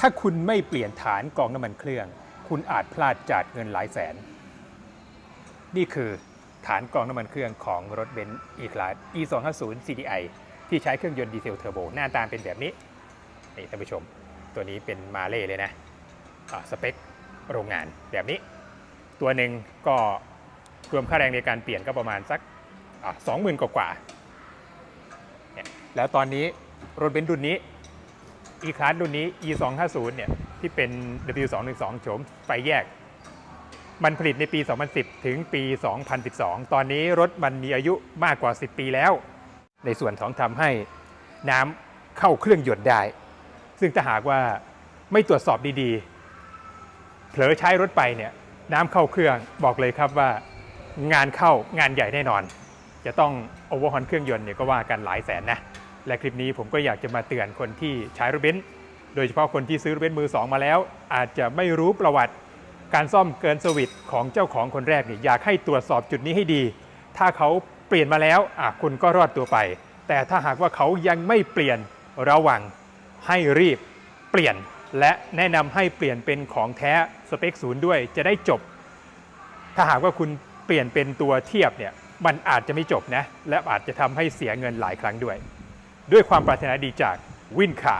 ถ้าคุณไม่เปลี่ยนฐานกรองน้ำมันเครื่อง คุณอาจพลาดจ่ากเงินหลายแสน นี่คือฐานกรองน้ำมันเครื่องของรถเบนซ์ E-Class E250 CDI ที่ใช้เครื่องยนต์ดีเซลเทอร์โบ หน้าตาเป็นแบบนี้ นี่ท่านผู้ชม ตัวนี้เป็นมาเล่เลยนะอ่าสเปคโรงงานแบบนี้ ตัวหนึ่งก็รวมค่าแรงในการเปลี่ยนก็ประมาณสักสองหมื่นกว่าๆเนี่ยแล้วตอนนี้รถเบนซ์รุ่นนี้ E-Class รุ่นนี้ E250 เนี่ยที่เป็น W212 โฉมไฟแยก มันผลิตในปี 2010 ถึงปี 2012 ตอนนี้รถมันมีอายุมากกว่า 10 ปีแล้ว ในส่วนของทำให้น้ำเข้าเครื่องยนต์ได้ ซึ่งถ้าหากว่าไม่ตรวจสอบดีๆ เผลอใช้รถไปเนี่ยน้ำเข้าเครื่องบอกเลยครับว่างานเข้างานใหญ่แน่นอน จะต้องโอเวอร์ฮอนเครื่องยนต์เนี่ยก็ว่ากันหลายแสนนะ และคลิปนี้ผมก็อยากจะมาเตือนคนที่ใช้รถเบนซ์โดยเฉพาะคนที่ซื้อรถเบนซ์มือสองมาแล้ว อาจจะไม่รู้ประวัติ การซ่อมเกินสวิตของเจ้าของคนแรกเนี่ยอยากให้ตรวจสอบจุดนี้ให้ดี ถ้าเขาเปลี่ยนมาแล้วอะคุณก็รอดตัวไป แต่ถ้าหากว่าเขายังไม่เปลี่ยนระวังให้รีบเปลี่ยน และแนะนำให้เปลี่ยนเป็นของแท้สเปคศูนย์ด้วยจะได้จบ ถ้าหากว่าคุณเปลี่ยนเป็นตัวเทียบเนี่ยมันอาจจะไม่จบนะและอาจจะทำให้เสียเงินหลายครั้งด้วย ด้วยความปรารถนาดีจากวินคา